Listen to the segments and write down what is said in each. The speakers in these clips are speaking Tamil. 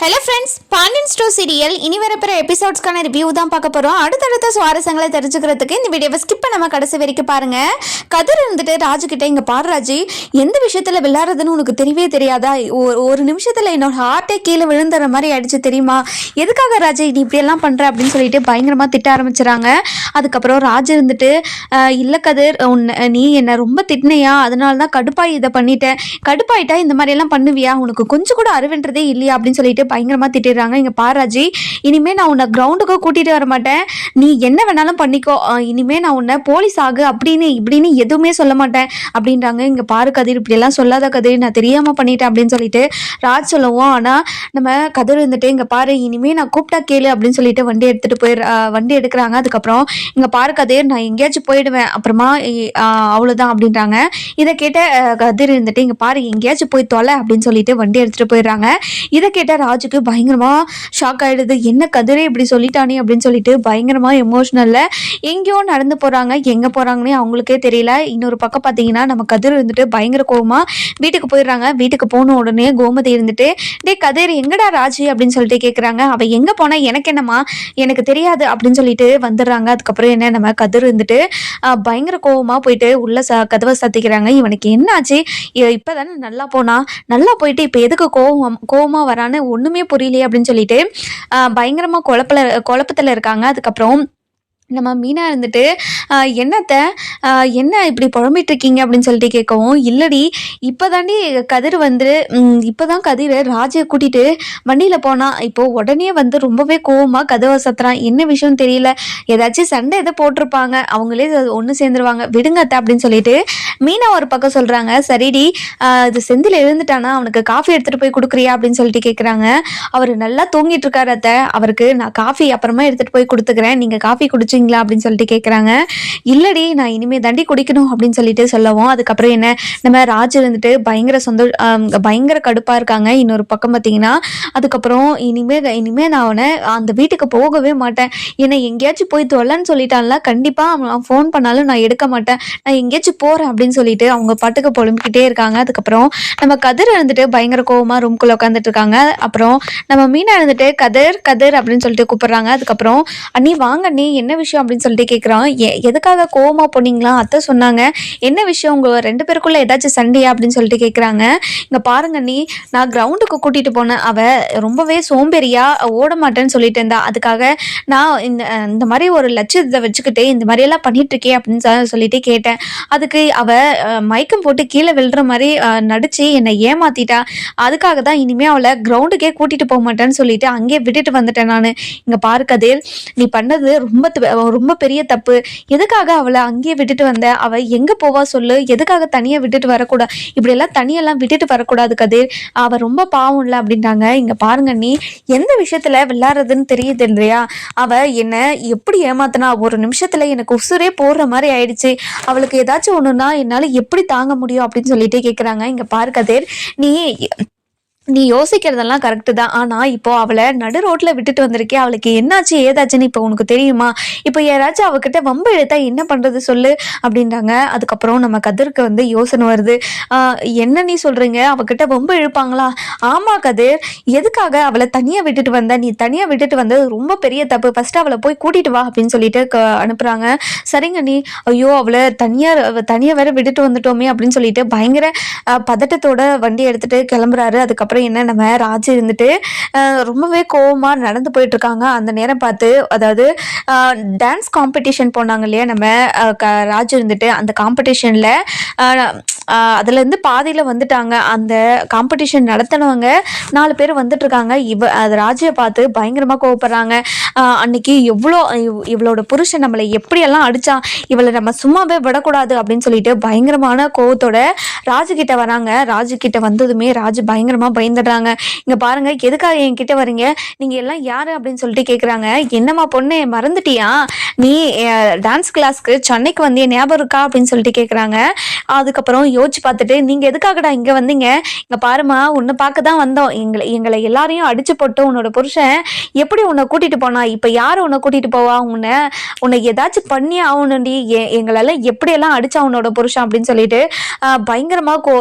Hello friends Pandian stores serial இனி வரப்போகிற எபிசோட்ஸ்க்கான ரிவ்யூ தான் பார்க்க போகிறோம் அடுத்தடுத்த சுவாரஸ்யங்களை தெரிஞ்சுக்கிறதுக்கு இந்த வீடியோவை ஸ்கிப் பண்ணாம கடைசி வரைக்கும் பாருங்கள் கதிர் இருந்துட்டு ராஜு இங்கே பாரு எந்த விஷயத்தில் விளையாடுறதுன்னு உனக்கு தெரியவே தெரியாதா? ஒரு ஒரு நிமிஷத்தில் என்னோட ஹார்ட்டே கீழே விழுந்துற மாதிரி ஆயிடுச்சு தெரியுமா? எதுக்காக ராஜா நீ இப்படியெல்லாம் பண்ணுற அப்படின்னு சொல்லிட்டு பயங்கரமாக திட்ட ஆரம்பிச்சுறாங்க. அதுக்கப்புறம் ராஜு இருந்துட்டு இல்லை கதிர் உன்னை நீ என்னை ரொம்ப திட்டினையா? அதனால தான் கடுப்பாய் இதை பண்ணிட்டேன். கடுப்பாயிட்டா இந்த மாதிரி எல்லாம் பண்ணுவியா? உனக்கு கொஞ்சம் கூட அறிவுன்றதே இல்லையா? அப்படின்னு சொல்லிட்டு பயங்கரமா திட்டிடுறாங்க. இங்க பாராஜி இனிமே நான் உன்னை கிரவுண்டுக்கு கூட்டிட்டு வர மாட்டேன். நீ என்ன வேணாலும் பண்ணிக்கோ. இனிமேல் இனிமே நான் உன்னை போலீஸ் ஆகு. அப்படின்னு இப்படின்னு எதுவுமே சொல்ல மாட்டேன். அப்படின்றாங்க. இங்க பாரு கதிர் இப்படி எல்லாம் சொல்லாத கதிர். நான் தெரியாம பண்ணிட்டேன் அப்படின்னு சொல்லிட்டு ராஜ் சொல்லுவோம் ஆனா நம்ம கதிர் இருந்துட்டு இங்க பாரு இனிமே நான் கூப்பிட்டா கேளு அப்படின்னு சொல்லிட்டு வண்டி எடுத்துட்டு போயிரு வண்டி எடுக்கிறாங்க. அதுக்கப்புறம் இங்க பாரு கதிர் நான் எங்கேயாச்சும் போயிடுவேன். அப்புறமா இ- அவ்வளவுதான் அப்படின்றாங்க. இதை கேட்ட கதிர் இருந்துட்டு இங்க பாரு எங்கேயாச்சும் போய் தொலை அப்படின்னு சொல்லிட்டு வண்டி எடுத்துட்டு போயிடுறாங்க. இதை கேட்ட ராஜுக்கு பயங்கரமா ஷாக் ஆயிடுது. என்ன கதிரை இப்படி சொல்லிட்டானே? அப்படின்னு சொல்லிட்டு பயங்கரமா எமோஷனல்ல எங்கேயோ நடந்து போறாங்க. எங்க போகிறாங்கன்னே அவங்களுக்கே தெரியல. இன்னொரு பக்கம் பாத்தீங்கன்னா நம்ம கதிர் இருந்துட்டு பயங்கர கோவமா வீட்டுக்கு போயிடுறாங்க. வீட்டுக்கு போன உடனே கோமதி இருந்துட்டு டே கதிர் எங்கடா ராஜு? அப்படின்னு சொல்லிட்டு கேக்குறாங்க. அவ எங்க போனா? எனக்கு என்னம்மா? எனக்கு தெரியாது. அப்படின்னு சொல்லிட்டு வந்துடுறாங்க. அதுக்கப்புறம் என்ன நம்ம கதிர் இருந்துட்டு பயங்கர கோவமா போயிட்டு உள்ள ச கதவை சத்திக்கிறாங்க. இவனுக்கு என்னாச்சு? இப்போ தானே நல்லா போனா? நல்லா போயிட்டு இப்போ எதுக்கு கோவம் கோவமா வரான்னு ஒன்றுமே புரியலையே அப்படின்னு சொல்லிட்டு பயங்கரமாக குழப்பில் குழப்பல இருக்காங்க. அதுக்கப்புறம் நம்ம மீனா இருந்துட்டு என்னத்த? என்ன இப்படி புழம்பிட்டு இருக்கீங்க அப்படின்னு சொல்லிட்டு கேட்கவும் இல்லடி இப்போதாண்டி கதிர் வந்து இப்போ இப்போதான் கதிர் ராஜை கூட்டிட்டு வண்டியில் போனா இப்போ உடனே வந்து ரொம்பவே கோவமாக கதவை சத்துறான். என்ன விஷயம் தெரியல. ஏதாச்சும் சண்டை எதை போட்டிருப்பாங்க. அவங்களே ஒன்று சேர்ந்துருவாங்க. விடுங்க அத்தை அப்படின்னு சொல்லிட்டு மீனா ஒரு பக்கம் சொல்றாங்க. சரிடி இது செந்தில் எழுந்துட்டானா? அவனுக்கு காஃபி எடுத்துட்டு போய் கொடுக்குறியா? அப்படின்னு சொல்லிட்டு கேட்குறாங்க அவர் நல்லா தூங்கிட்டு இருக்காரு அத்தை. அவருக்கு நான் காஃபி அப்புறமா எடுத்துட்டு போய் கொடுத்துக்கிறேன். நீங்க காஃபி குடிச்சிங்களா அப்படின்னு சொல்லிட்டு கேட்குறாங்க இல்லடி நான் இனிமே தண்டி குடிக்கணும் அப்படின்னு சொல்லிட்டு சொல்லவும் அதுக்கப்புறம் என்ன நம்ம ராஜ் இருந்துட்டு பயங்கர சொந்த பயங்கர கடுப்பா இருக்காங்க. இன்னொரு பக்கம் பார்த்தீங்கன்னா அதுக்கப்புறம் இனிமே இனிமே நான் அவனை அந்த வீட்டுக்கு போகவே மாட்டேன். என்னை எங்கேயாச்சும் போய் தொல்லன்னு சொல்லிட்டான்ல கண்டிப்பா அவன் ஃபோன் பண்ணாலும் நான் எடுக்க மாட்டேன். நான் எங்கேயாச்சும் போறேன் அப்படின்னு சொல்லிட்டு அவங்க பாட்டுக்கு புலம்பிக்கிட்டே இருக்காங்க. அதுக்கப்புறம் நம்ம கதிர் இருந்துட்டு பயங்கர கோவமா ரூம்குள்ள உட்காந்துட்டு இருக்காங்க. அப்புறம் நம்ம மீனா இருந்துட்டு கதிர் கதிர் அப்படின்னு சொல்லிட்டு கூப்பிடுறாங்க. அதுக்கப்புறம் அண்ணி வாங்க அண்ணி என்ன விஷயம்? விஷயம் அப்படின்னு சொல்லிட்டு கேட்குறான் எதுக்காக கோவமா போனீங்களா? அத்தை சொன்னாங்க. என்ன விஷயம்? உங்க ரெண்டு பேருக்குள்ள ஏதாச்சும் சண்டையா அப்படின்னு சொல்லிட்டு கேட்குறாங்க இங்க பாருங்க நீ நான் கிரவுண்டுக்கு கூட்டிட்டு போனேன். அவ ரொம்பவே சோம்பேறியா ஓட மாட்டேன்னு சொல்லிட்டு இருந்தா. அதுக்காக நான் இந்த இந்த மாதிரி ஒரு லட்சியத்தை வச்சுக்கிட்டு இந்த மாதிரி எல்லாம் பண்ணிட்டு அப்படின்னு சொல்லிட்டு கேட்டேன். அதுக்கு அவ மயக்கம் போட்டு கீழே விழுற மாதிரி நடித்து நடிச்சு என்னை ஏமாத்திட்டா. அதுக்காக தான் இனிமே அவளை கிரவுண்டுக்கே கூட்டிட்டு போக மாட்டேன்னு சொல்லிட்டு அங்கேயே விட்டுட்டு வந்துட்டேன் நான். இங்க பாரு கதிர் நீ பண்ணது ரொம்ப த- ரொம்ப பெரிய தப்பு. எதுக்காக அவளை அங்கேயே விட்டுட்டு வந்த? அவள் எங்க போவா சொல்லு? எதுக்காக தனியா விட்டுட்டு வரக்கூடாது இப்படி எல்லாம் தனியெல்லாம் விட்டுட்டு வரக்கூடாது கதிர். அவ ரொம்ப பாவம் இல்ல அப்படின்றாங்க. இங்க பாருங்க நீ எந்த விஷயத்துல விளையாடுறதுன்னு தெரியுது இல்லையா? அவ என்ன எப்படி ஏமாத்தினா? ஒரு நிமிஷத்துல எனக்கு உசுரே போடுற மாதிரி ஆயிடுச்சு. அவளுக்கு ஏதாச்சும் ஒண்ணுன்னா என்னால எப்படி தாங்க முடியும் அப்படின்னு சொல்லிட்டு கேக்குறாங்க. இங்க பாரு கதிர். நீ நீ யோசிக்கிறதெல்லாம் கரெக்டு தான். ஆனால் இப்போ அவளை நடு ரோட்டில் விட்டுட்டு வந்திருக்கே. அவளுக்கு என்னாச்சு ஏதாச்சுன்னு இப்போ உனக்கு தெரியுமா? இப்போ யாராச்சும் அவகிட்ட வம்பு இழுத்தா என்ன பண்ணுறது சொல்லு அப்படின்றாங்க. அதுக்கப்புறம் நம்ம கதிர்க்கு வந்து யோசனை வருது. என்ன நீ சொல்கிறீங்க அவகிட்ட வம்பு இழுப்பாங்களா? ஆமாம் கதிர். எதுக்காக அவளை தனியாக விட்டுட்டு வந்த? நீ தனியாக விட்டுட்டு வந்தது ரொம்ப பெரிய தப்பு. ஃபஸ்ட்டு அவளை போய் கூட்டிகிட்டு வா அப்படின்னு சொல்லிட்டு க அனுப்புகிறாங்க சரிங்க நீ. ஐயோ அவளை தனியாக தனியாக வேற விட்டுட்டு வந்துட்டோமே அப்படின்னு சொல்லிட்டு பயங்கர பதட்டத்தோட வண்டி எடுத்துகிட்டு கிளம்புறாரு. அதுக்கப்புறம் என்ன நம்ம ராஜு இருந்துட்டு ரொம்பவே கோவமாக நடந்து போயிட்டு இருக்காங்க அந்த நேரம் பார்த்து அதாவது டான்ஸ் காம்படிஷன் போனாங்க இல்லையா நம்ம க- ராஜு இருந்துட்டு அந்த காம்படிஷனில் அதுல இருந்து பாதியில வந்துட்டாங்க. அந்த காம்படிஷன் நடத்தினவங்க நாலு பேர் வந்துட்டு இருக்காங்க இவ அது ராஜியை பார்த்து பயங்கரமா கோவப்படுறாங்க. அன்னைக்கு எவ்வளோ இவ்- இவளோட புருஷன் நம்மளை எப்படியெல்லாம் அடித்தான் இவளை நம்ம சும்மாவே விடக்கூடாது அப்படின்னு சொல்லிட்டு பயங்கரமான கோவத்தோட ராஜு கிட்ட வராங்க. ராஜு கிட்ட வந்ததுமே ராஜு பயங்கரமா பயந்துடுறாங்க. இங்க பாருங்க எதுக்காக என்கிட்ட வரீங்க? நீங்க எல்லாம் யாரு அப்படின்னு சொல்லிட்டு கேக்குறாங்க. என்னம்மா பொண்ணு மறந்துட்டியா? நீ டான்ஸ் கிளாஸ்க்கு சென்னைக்கு வந்திய ஞாபகம் இருக்கா அப்படின்னு சொல்லிட்டு கேக்குறாங்க. அதுக்கப்புறம் யோசிச்சு பார்த்துட்டு நீங்க எதுக்காகடா இங்க வந்தீங்க? இங்க பாருமா உன்னை பார்க்க தான் வந்தோம். எங்களை எங்களை எல்லாரையும் அடிச்சு போட்டு உன்னோட புருஷன் எப்படி உன்னை கூட்டிட்டு போனா? இப்ப யாரு உன்னை கூட்டிட்டு போவா? உன்னை உன்னை ஏதாச்சும் பண்ணி ஆகணும்டி. எ- எங்களெல்லாம் எப்படியெல்லாம் அடிச்சா உன்னோட புருஷன்? அப்படின்னு சொல்லிட்டு ஆஹ், பயங்கரமா கோ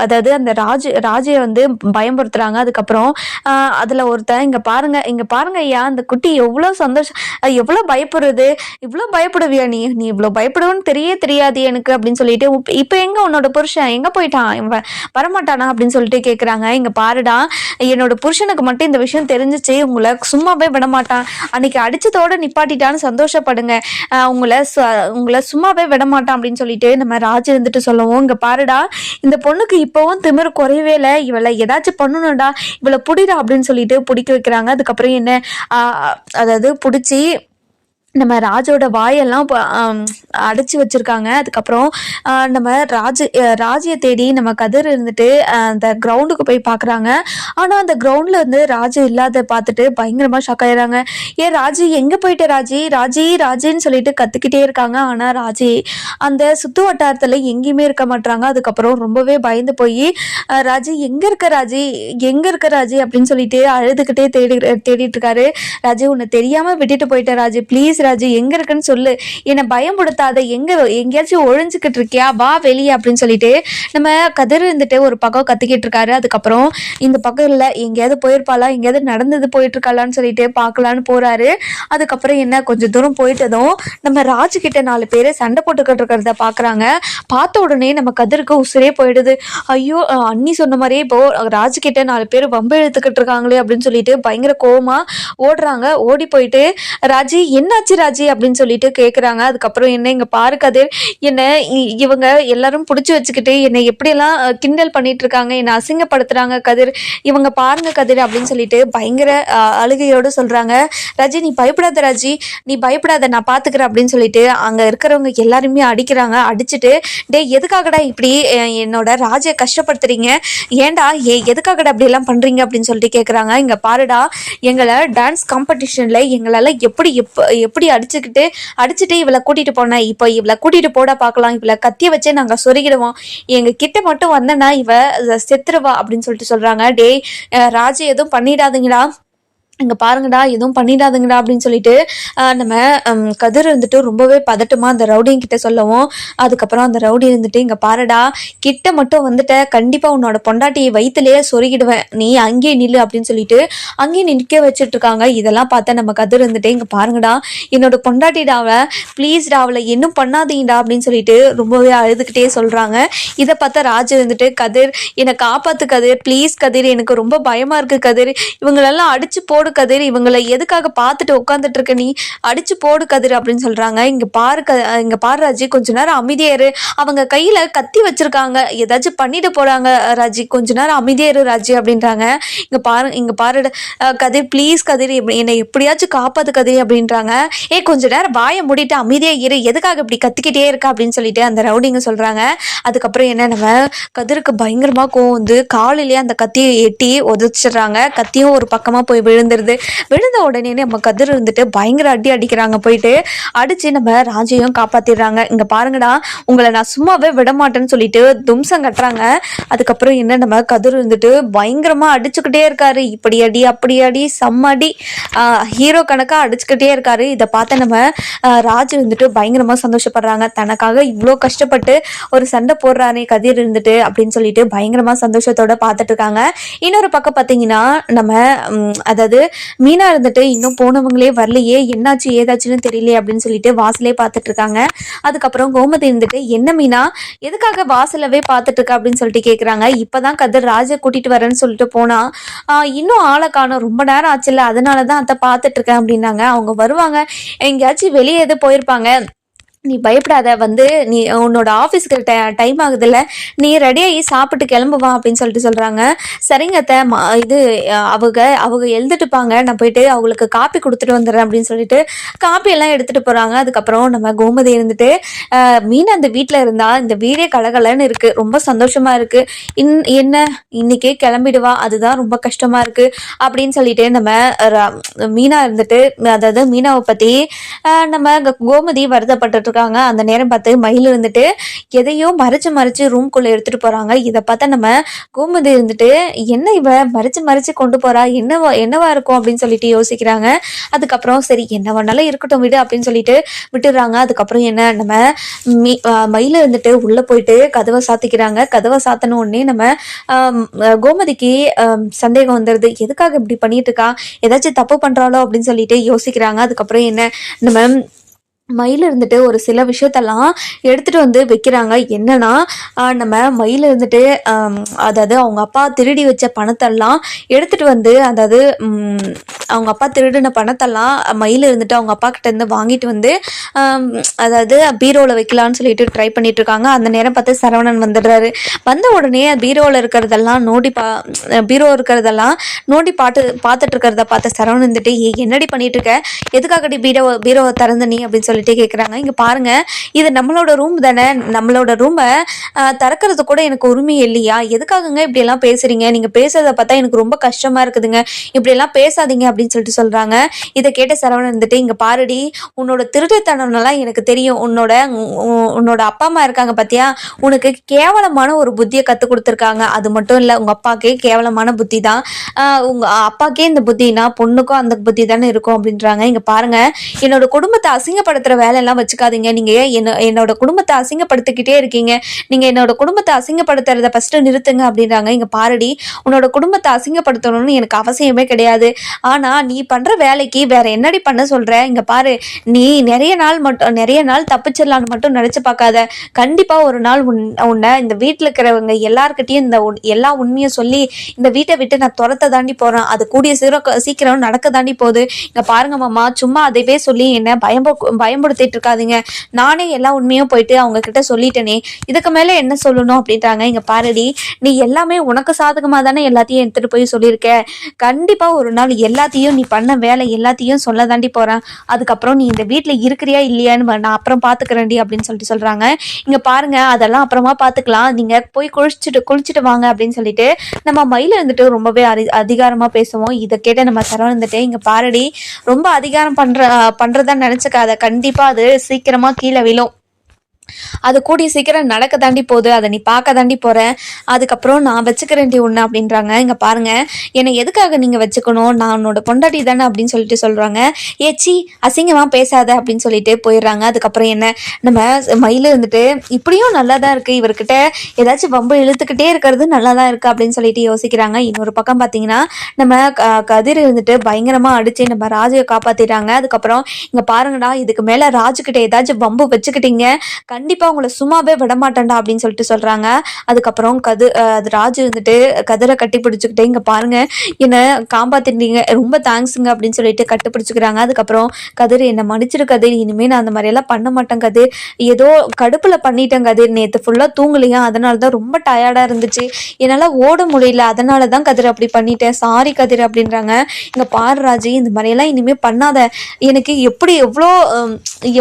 அதாவது அந்த ராஜ் ராஜையை வந்து பயம்படுத்துகிறாங்க அதுக்கப்புறம் ஆஹ், அதுல ஒருத்தன் இங்க பாருங்க இங்க பாருங்க ஐயா அந்த குட்டி எவ்வளவு சந்தோஷம் எவ்வளோ எவ்வளவு பயப்படுறது இவ்வளவு பயப்படுவியா நீ? நீ இவ்வளவு பயப்படுவோன்னு தெரிய தெரியாது எனக்கு. அப்படின்னு சொல்லிட்டு இப்போ இப்ப எங்க உன்னோட புருஷன்? எங்க போயிட்டான்? இவன் வரமாட்டானா? அப்படின்னு சொல்லிட்டு கேட்குறாங்க இங்க பாருடா என்னோட புருஷனுக்கு மட்டும் இந்த விஷயம் தெரிஞ்சிச்சு. உங்களை சும்மாவே விடமாட்டான். அன்னைக்கு அடிச்சதோட நிப்பாட்டிட்டான்னு சந்தோஷப்படுங்க. உங்களை ச உங்களை சும்மாவே விடமாட்டான் அப்படின்னு சொல்லிட்டு நம்ம ராஜ் இருந்துட்டு சொல்லுவோம் இங்க பாருடா இந்த பொண்ணுக்கு இப்போவும் திமிர் குறையவே இல்லை. இவளை ஏதாச்சும் பண்ணணும்டா. இவளை பிடிடா அப்படின்னு சொல்லிட்டு பிடிக்க வைக்கிறாங்க. அதுக்கப்புறம் என்ன? அதாவது பிடிச்சி நம்ம ராஜோட வாயெல்லாம் அடைச்சி வச்சிருக்காங்க. அதுக்கப்புறம் நம்ம ராஜ அஹ், ராஜியை தேடி நம்ம கதிர் இருந்துட்டு அந்த கிரவுண்டுக்கு போய் பார்க்குறாங்க ஆனால் அந்த கிரவுண்டில் வந்து ராஜு இல்லாத பார்த்துட்டு பயங்கரமாக ஷாக் ஆயிடுறாங்க ஏன் ராஜி எங்கே போயிட்டு ராஜி? ராஜி ராஜின்னு சொல்லிட்டு கற்றுக்கிட்டே இருக்காங்க. ஆனால் ராஜி அந்த சுத்து வட்டாரத்தில் எங்கேயுமே இருக்க மாட்டாங்க அதுக்கப்புறம் ரொம்பவே பயந்து போய் ராஜி எங்கே இருக்க ராஜி? எங்கே இருக்க ராஜி? அப்படின்னு சொல்லிட்டு அழுதுகிட்டே தேடி தேடிட்டு இருக்காரு. ராஜி உன்னை தெரியாமல் விட்டுட்டு போயிட்டேன் ராஜி. ப்ளீஸ் ராஜி எங்க இருக்குன்னு சொல்லு. என்னை பயம்படுத்தாத எங்க எங்கேயாச்சும் ஒழிஞ்சுக்கிட்டு இருக்கியா? வா வெளியே அப்படின்னு சொல்லிட்டு நம்ம கதிர் இருந்துட்டு ஒரு பக்கம் கத்திக்கிட்டு இருக்காரு. அதுக்கப்புறம் இந்த பக்கம் இல்லை எங்கேயாவது போயிருப்பாளா? எங்கேயாவது நடந்தது போயிட்டு இருக்காளான்னு சொல்லிட்டு பார்க்கலான்னு போறாரு. அதுக்கப்புறம் என்ன கொஞ்சம் தூரம் போயிட்டதும் நம்ம ராஜு கிட்ட நாலு பேர் சண்டை போட்டுக்கிட்டு இருக்கிறத பார்க்குறாங்க பார்த்த உடனே நம்ம கதிருக்கு உசுரே போயிடுது. ஐயோ அண்ணி சொன்ன மாதிரியே இப்போ ராஜு கிட்ட நாலு பேர் வம்பு இழுத்துக்கிட்டு இருக்காங்களே அப்படின்னு சொல்லிட்டு பயங்கர கோவமா ஓடுறாங்க. ஓடி போயிட்டு ராஜி என்னாச்சு? ராஜி அப்படின்னு சொல்லிட்டு கேட்குறாங்க அதுக்கப்புறம் என்ன இங்கே பாரு கதிர் என்ன இ- இவங்க எல்லாரும் பிடிச்சி வச்சுக்கிட்டு என்னை எப்படியெல்லாம் கிண்டல் பண்ணிட்டு இருக்காங்க என்னை அசிங்கப்படுத்துறாங்க கதிர் இவங்க பாருங்க கதிர் அப்படின்னு சொல்லிட்டு பயங்கர அழுகையோடு சொல்கிறாங்க ராஜி நீ பயப்படாத ராஜி நீ பயப்படாத நான் பார்த்துக்கிறேன் அப்படின்னு சொல்லிட்டு அங்கே இருக்கிறவங்க எல்லாருமே அடிக்கிறாங்க அடிச்சுட்டு டே எதுக்காகடா இப்படி என்னோட ராஜை கஷ்டப்படுத்துறீங்க? ஏண்டா ஏ எதுக்காகடா அப்படிலாம் பண்ணுறீங்க அப்படின்னு சொல்லிட்டு கேட்குறாங்க இங்கே பாருடா எங்களை டான்ஸ் காம்படிஷனில் எங்களால் எப்படி எப்ப எப்படி அடிச்சுக்கிட்டு அடிச்சுட்டு இவளை கூட்டிட்டு போனேன் இப்போ இவளை கூட்டிட்டு போட பார்க்கலாம் இவளை கத்திய வச்சே நாங்க சொருகிடுவோம். எங்க கிட்ட மட்டும் வந்தேன்னா இவ செத்துருவா அப்படின்னு சொல்லிட்டு சொல்றாங்க. டேய் அஹ், ராஜு எதுவும் பண்ணிடாதீங்களா இங்கே பாருங்கடா எதுவும் பண்ணிடாதுங்கடா அப்படின்னு சொல்லிட்டு நம்ம கதிர் இருந்துட்டு ரொம்பவே பதட்டமாக அந்த ரவுடியும் கிட்ட சொல்லவும் அதுக்கப்புறம் அந்த ரவுடி இருந்துட்டு இங்கே பாருடா கிட்ட மட்டும் வந்துட்ட கண்டிப்பாக உன்னோட பொண்டாட்டியை வயிற்றுலேயே சொருகிடுவேன். நீ அங்கேயே நில்லு அப்படின்னு சொல்லிட்டு அங்கேயே நிற்க வச்சுட்டு இருக்காங்க இதெல்லாம் பார்த்தா நம்ம கதிர் இருந்துட்டு இங்கே பாருங்கடா என்னோட பொண்டாட்டிடாவை ப்ளீஸ்டா அவளை இன்னும் பண்ணாதீங்கடா அப்படின்னு சொல்லிட்டு ரொம்பவே அழுதுகிட்டே சொல்கிறாங்க இதை பார்த்தா ராஜு இருந்துட்டு கதிர் என்னை காப்பாற்று கதிர். ப்ளீஸ் கதிர் எனக்கு ரொம்ப பயமாக இருக்குது கதிர். இவங்களெல்லாம் அடிச்சு போடு கதிர் இவங்களை எதுக்காக பார்த்துட்டு உட்காந்துட்டு இருக்க நீ? அடிச்சு போடு கதிர் அப்படின்னு சொல்றாங்க. இங்க பாரு க இங்க பாரு ராஜி கொஞ்ச நேரம் அமைதியாரு அவங்க கையில கத்தி வச்சிருக்காங்க. ஏதாச்சும் பண்ணிட்டு போறாங்க ராஜி. கொஞ்ச நேரம் அமைதியாரு ராஜி அப்படின்றாங்க. இங்க பாரு இங்க பாரு. கதிர் ப்ளீஸ் கதிர் என்னை எப்படியாச்சும் காப்பாத்து கதிர் அப்படின்றாங்க. ஏ கொஞ்ச நேரம் வாயை மூடிட்டு அமைதியா இரு. எதுக்காக இப்படி கத்திக்கிட்டே இருக்கா அப்படின்னு சொல்லிட்டு அந்த ரவுடிங்க சொல்றாங்க. அதுக்கப்புறம் என்ன நம்ம கதிருக்கு பயங்கரமா கோவம் வந்து காலிலேயே அந்த கத்தியை எட்டி உதச்சிடுறாங்க. கத்தியும் ஒரு பக்கமா போய் விழுந்து விழுந்துருது விழுந்த உடனே நம்ம கதிர் இருந்துட்டு பயங்கர அடி அடிக்கிறாங்க. போயிட்டு அடிச்சு நம்ம ராஜையும் காப்பாத்திடுறாங்க. இங்க பாருங்கடா உங்களை நான் சும்மாவே விட மாட்டேன்னு சொல்லிட்டு தும்சம் கட்டுறாங்க. அதுக்கப்புறம் என்ன நம்ம கதிர் இருந்துட்டு பயங்கரமா அடிச்சுக்கிட்டே இருக்காரு. இப்படி அடி அப்படி அடி செம்ம அடி. ஹீரோ கணக்கா அடிச்சுக்கிட்டே இருக்காரு. இதை பார்த்து நம்ம ராஜ் இருந்துட்டு பயங்கரமா சந்தோஷப்படுறாங்க. தனக்காக இவ்வளோ கஷ்டப்பட்டு ஒரு சண்டை போடுறாரு கதிர் இருந்துட்டு அப்படின்னு சொல்லிட்டு பயங்கரமா சந்தோஷத்தோட பார்த்துட்டு இருக்காங்க. இன்னொரு பக்கம் பார்த்தீங்கன்னா நம்ம அதாவது மீனா இருந்துட்டு இன்னும் போனவங்களே வரலையே என்னாச்சு ஏதாச்சுன்னு தெரியலையே அப்படின்னு சொல்லிட்டு வாசலே பார்த்துட்டு இருக்காங்க. அதுக்கப்புறம் கோமதி இருந்துட்டு என்ன மீனா எதுக்காக வாசலவே பார்த்துட்டு இருக்க? அப்படின்னு சொல்லிட்டு கேட்குறாங்க இப்பதான் கதிர் ராஜை கூட்டிட்டு வரேன்னு சொல்லிட்டு போனா இன்னும் ஆளை காணோம். ரொம்ப நேரம் ஆச்சுல்ல அதனால தான் அத்தை பார்த்துட்டு இருக்கேன் அப்படின்னாங்க. அவங்க வருவாங்க. எங்கேயாச்சும் வெளியே எது போயிருப்பாங்க. நீ பயப்படாத வந்து நீ உன்னோட ஆஃபீஸ்க்கு டைம் ஆகுதுல்ல நீ ரெடியாகி சாப்பிட்டு கிளம்புவா அப்படின்னு சொல்லிட்டு சொல்கிறாங்க சரிங்க அத்தை மா இது அவங்க அவங்க எழுதிட்டுப்பாங்க நான் போயிட்டு அவங்களுக்கு காப்பி கொடுத்துட்டு வந்துடுறேன் அப்படின்னு சொல்லிட்டு காப்பியெல்லாம் எடுத்துகிட்டு போகிறாங்க அதுக்கப்புறம் நம்ம கோமதி இருந்துட்டு மீன் அந்த வீட்டில் இருந்தால் இந்த வீடே கலகலன்னு இருக்குது ரொம்ப சந்தோஷமாக இருக்குது இன் என்ன இன்னைக்கே கிளம்பிடுவா அதுதான் ரொம்ப கஷ்டமாக இருக்குது அப்படின்னு சொல்லிட்டு நம்ம மீனாக மீனா இருந்துட்டு அதாவது மீனாவை பற்றி நம்ம கோமதி வருத்தப்பட்டு பார்த்துட்டு இருக்காங்க அந்த நேரம் பார்த்து மயில் இருந்துட்டு எதையோ மறைச்சு மறைச்சு ரூம்குள்ளே எடுத்துட்டு போறாங்க. இதை பார்த்தா நம்ம கோமதி இருந்துட்டு என்ன இவ? மறைச்சு மறைச்சு கொண்டு போறா? என்னவா என்னவா இருக்கும்? அப்படின்னு சொல்லிட்டு யோசிக்கிறாங்க. அதுக்கப்புறம் சரி என்ன வேணாலும் இருக்கட்டும் விடு அப்படின்னு சொல்லிட்டு விட்டுடுறாங்க. அதுக்கப்புறம் என்ன நம்ம மயில இருந்துட்டு உள்ள போயிட்டு கதவை சாத்திக்கிறாங்க. கதவை சாத்தின உடனே நம்ம கோமதிக்கு சந்தேகம் வந்துடுது எதுக்காக இப்படி பண்ணிட்டு இருக்கா? ஏதாச்சும் தப்பு பண்றாளோ? அப்படின்னு சொல்லிட்டு யோசிக்கிறாங்க. அதுக்கப்புறம் என்ன நம்ம மயில் இருந்துட்டு ஒரு சில விஷயத்தெல்லாம் எடுத்துட்டு வந்து வைக்கிறாங்க. என்னன்னா நம்ம மயில் இருந்துட்டு அதாவது அவங்க அப்பா திருடி வச்ச பணத்தெல்லாம் எடுத்துட்டு வந்து அதாவது அவங்க அப்பா திருடின பணத்தெல்லாம் மயில் இருந்துட்டு அவங்க அப்பா கிட்ட இருந்து வாங்கிட்டு வந்து அதாவது பீரோவில் வைக்கலான்னு சொல்லிட்டு ட்ரை பண்ணிட்டு இருக்காங்க. அந்த நேரம் பார்த்து சரவணன் வந்துடுறாரு. வந்த உடனே பீரோவில் இருக்கிறதெல்லாம் நோண்டி பா பீரோ இருக்கிறதெல்லாம் நோண்டி பாட்டு பார்த்துட்டு இருக்கிறத பார்த்த சரவணன் வந்துட்டு என்னடி பண்ணிட்டு இருக்க? எதுக்காகடி பீரோ பீரோவை திறந்து நீ? அப்படின்னு சொல்லிட்டு கேட்குறாங்க இங்கே பாருங்க இது நம்மளோட ரூம் தானே நம்மளோட ரூமை திறக்கிறது கூட எனக்கு உரிமை இல்லையா? எதுக்காகங்க இப்படியெல்லாம் பேசுறீங்க? நீங்கள் பேசுறத பார்த்தா எனக்கு ரொம்ப கஷ்டமா இருக்குதுங்க. இப்படியெல்லாம் பேசாதீங்க அப்படின்னு சொல்லிட்டு சொல்கிறாங்க இதை கேட்ட சரவணன் இருந்துட்டு இங்கே பாருடி உன்னோட திருட்டுத்தனம்லாம் எனக்கு தெரியும். உன்னோட உன்னோட அப்பா அம்மா இருக்காங்க பார்த்தியா உனக்கு கேவலமான ஒரு புத்தியை கற்றுக் கொடுத்துருக்காங்க. அது மட்டும் இல்லை உங்கள் அப்பாக்கே கேவலமான புத்தி தான். உங்கள் அப்பாக்கே இந்த புத்தினா பொண்ணுக்கும் அந்த புத்தி தானே இருக்கும். அப்படின்றாங்க. இங்கே பாருங்க என்னோட குடும்பத்தை அசிங்கப்படுத்த அசிங்கப்படுத்துற வேலையெல்லாம் வச்சுக்காதீங்க. நீங்க என்ன என்னோட குடும்பத்தை அசிங்கப்படுத்திக்கிட்டே இருக்கீங்க? நீங்க என்னோட குடும்பத்தை அசிங்கப்படுத்துறத ஃபர்ஸ்ட் நிறுத்துங்க அப்படின்றாங்க. இங்க பாருடி உன்னோட குடும்பத்தை அசிங்கப்படுத்தணும்னு எனக்கு அவசியமே கிடையாது. ஆனா நீ பண்ற வேலைக்கு வேற என்னடி பண்ண சொல்ற? இங்க பாரு நீ நிறைய நாள் மட்டும் நிறைய நாள் தப்பிச்சிடலான்னு மட்டும் நினைச்சு பார்க்காத. கண்டிப்பா ஒரு நாள் உன் உன்னை இந்த வீட்டில் இருக்கிறவங்க எல்லாருக்கிட்டையும் இந்த எல்லா உண்மையை சொல்லி இந்த வீட்டை விட்டு நான் துரத்த தாண்டி போறேன். அது கூடிய சீக்கிரம் சீக்கிரம் நடக்க தாண்டி போகுது. இங்க பாருங்க மாமா சும்மா அதைவே சொல்லி என்ன பயம் பயன்படுத்திட்டு இருக்காதீங்க நானே எல்லா உண்மையும் போயிட்டு அவங்க கிட்ட சொல்லிட்டேனே. இதுக்கு மேல என்ன சொல்லணும் அப்படின்றாங்க. இங்க பாரடி நீ எல்லாமே உனக்கு சாதகமா தானே எல்லாத்தையும் எடுத்துட்டு போய் சொல்லியிருக்க. கண்டிப்பா ஒரு நாள் எல்லாத்தையும் நீ பண்ண வேலை எல்லாத்தையும் சொல்ல தாண்டி போறேன். அதுக்கப்புறம் நீ இந்த வீட்ல இருக்கிறியா இல்லையான்னு நான் அப்புறம் பாத்துக்கிறேன்டி அப்படின்னு சொல்லிட்டு சொல்றாங்க. இங்க பாருங்க அதெல்லாம் அப்புறமா பாத்துக்கலாம். நீங்க போய் குளிச்சுட்டு குளிச்சுட்டு வாங்க அப்படின்னு சொல்லிட்டு நம்ம மயில இருந்துட்டு ரொம்பவே அரி அதிகாரமா பேசுவோம். இதை கேட்ட நம்ம சரவணந்துட்டு இருந்துட்டு இங்க பாரடி ரொம்ப அதிகாரம் பண்ற பண்றதா நினைச்சுக்காத. கண்டிப்பா அது சீக்கிரமா கீழே விழும். அது கூடிய சீக்கிரம் நடக்க தாண்டி போகுது. அதை நீ பார்க்க தாண்டி போற. அதுக்கப்புறம் நான் வச்சுக்கிறேன்டி ஒன்று அப்படின்றாங்க. இங்க பாருங்க. என்னை எதுக்காக நீங்க வச்சுக்கணும்? நான் உன்னோட பொண்டாட்டி தானே அப்படின்னு சொல்லிட்டு சொல்றாங்க. ஏச்சி அசிங்கமா பேசாத அப்படின்னு சொல்லிட்டு போயிடுறாங்க. அதுக்கப்புறம் என்ன? நம்ம மயில் இருந்துட்டு இப்படியும் நல்லா தான் இருக்கு. இவர்கிட்ட ஏதாச்சும் வம்பு இழுத்துக்கிட்டே இருக்கிறது நல்லா தான் இருக்கு அப்படின்னு சொல்லிட்டு யோசிக்கிறாங்க. இன்னொரு பக்கம் பார்த்தீங்கன்னா நம்ம கதிர் இருந்துட்டு பயங்கரமா அடிச்சு நம்ம ராஜுவை காப்பாத்திடுறாங்க அதுக்கப்புறம் இங்க பாருங்கடா இதுக்கு மேல ராஜு ஏதாச்சும் வம்பு வச்சுக்கிட்டீங்க. கண்டிப்பாக உங்களை சும்மாவே விட மாட்டேன்டா அப்படின்னு சொல்லிட்டு சொல்கிறாங்க அதுக்கப்புறம் கது அது ராஜு இருந்துட்டு கதிரை கட்டி பிடிச்சிக்கிட்டே இங்கே பாருங்கள் என்னை காப்பாத்திட்டீங்க ரொம்ப தேங்க்ஸுங்க அப்படின்னு சொல்லிட்டு கட்டி பிடிச்சிக்கிறாங்க. அதுக்கப்புறம் கதிர் என்னை மன்னிச்சிரு கதிர் நான் அந்த மாதிரியெல்லாம் பண்ண மாட்டேன் கதிர். ஏதோ கடுப்பில் பண்ணிட்டேன் கதிர். நேற்று ஃபுல்லாக தூங்கலையா? அதனால தான் ரொம்ப டயர்டாக இருந்துச்சு. என்னால் ஓட முடியல. அதனால தான் கதிர் அப்படி பண்ணிட்டேன். சாரி கதிர் அப்படின்றாங்க. இங்கே பாரு ராஜி இந்த மாதிரியெல்லாம் இனிமேல் பண்ணாத. எனக்கு எப்படி எவ்வளோ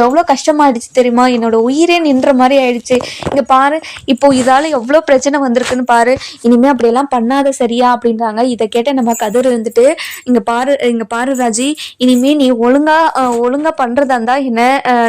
எவ்வளோ கஷ்டமாயிடுச்சு தெரியுமா? என்னோட உயிரே நின்ற மாதிரி ஆயிடுச்சு. இங்க பாரு இப்போ இதால எவ்வளோ பிரச்சனை வந்திருக்குன்னு பாரு. இனிமே அப்படியெல்லாம் பண்ணாத சரியா அப்படின்றாங்க. இதை கேட்ட நம்ம கதிர் இருந்துட்டு இங்க பாரு இங்க பாரு ராஜி இனிமே நீ ஒழுங்கா ஒழுங்காக ஒழுங்கா பண்றதா இருந்தா என்ன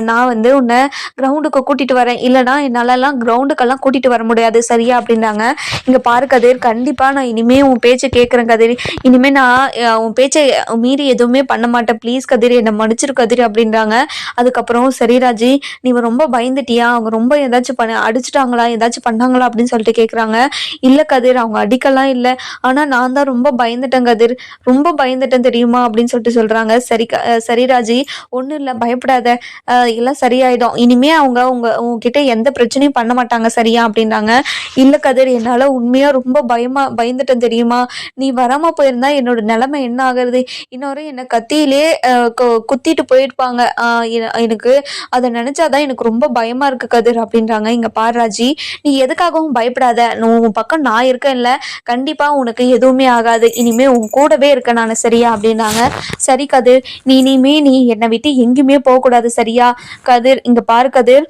நான் வந்து உன்னை கிரவுண்டுக்கு கூட்டிட்டு வரேன். இல்லைனா என்னாலலாம் கிரவுண்டுக்கெல்லாம் கூட்டிட்டு வர முடியாது. சரியா அப்படின்றாங்க. இங்க பாரு கதிர் கண்டிப்பா நான் இனிமே உன் பேச்சை கேட்குறேன் கதிர். இனிமே நான் உன் பேச்சை மீறி எதுவுமே பண்ண மாட்டேன். ப்ளீஸ் கதிர் என்னை மன்னிச்சிரு கதிர் அப்படின்றாங்க. அதுக்கப்புறம் சரி ராஜி நீ ரொம்ப பயந்துட்டியா? அவங்க ரொம்ப ஏதாச்சும் பண்ண அடிச்சிட்டாங்களா ஏதாச்சும் பண்ணாங்களா அப்படின்னு சொல்லிட்டு கேட்குறாங்க இல்லை கதிர் அவங்க அடிக்கலாம் இல்லை. ஆனால் நான் தான் ரொம்ப பயந்துட்டேன் கதிர். ரொம்ப பயந்துட்டேன் தெரியுமா அப்படின்னு சொல்லிட்டு சொல்கிறாங்க சரி க- சரி ராஜி ஒன்றும் இல்லை பயப்படாத. எல்லாம் சரியாயிடும். இனிமே அவங்க உங்க உங்ககிட்ட எந்த பிரச்சனையும் பண்ண மாட்டாங்க. சரியா அப்படின்றாங்க இல்லை கதிர் என்னால் உண்மையாக ரொம்ப பயமா பயந்துட்டேன் தெரியுமா? நீ வராமல் போயிருந்தா என்னோட நிலைமை என்ன ஆகுறது? இன்னொரு என்னை கத்தியிலே கு- குத்திட்டு போயிருப்பாங்க. எனக்கு அதை நினச்சாதான் எனக்கு ரொம்ப பயமா இருக்கு கதிர் அப்படின்றாங்க. இங்க பாடுராஜி நீ எதுக்காகவும் பயப்படாத. உன் பக்கம் நான் இருக்கேன்ல கண்டிப்பா உனக்கு எதுவுமே ஆகாது. இனிமே உன் கூடவே இருக்க நான் சரியா? அப்படின்னாங்க சரி கதிர். நீ இனிமே நீ என்னை விட்டு எங்கேயுமே போகக்கூடாது சரியா? கதிர் இங்க பாரு கதிர்.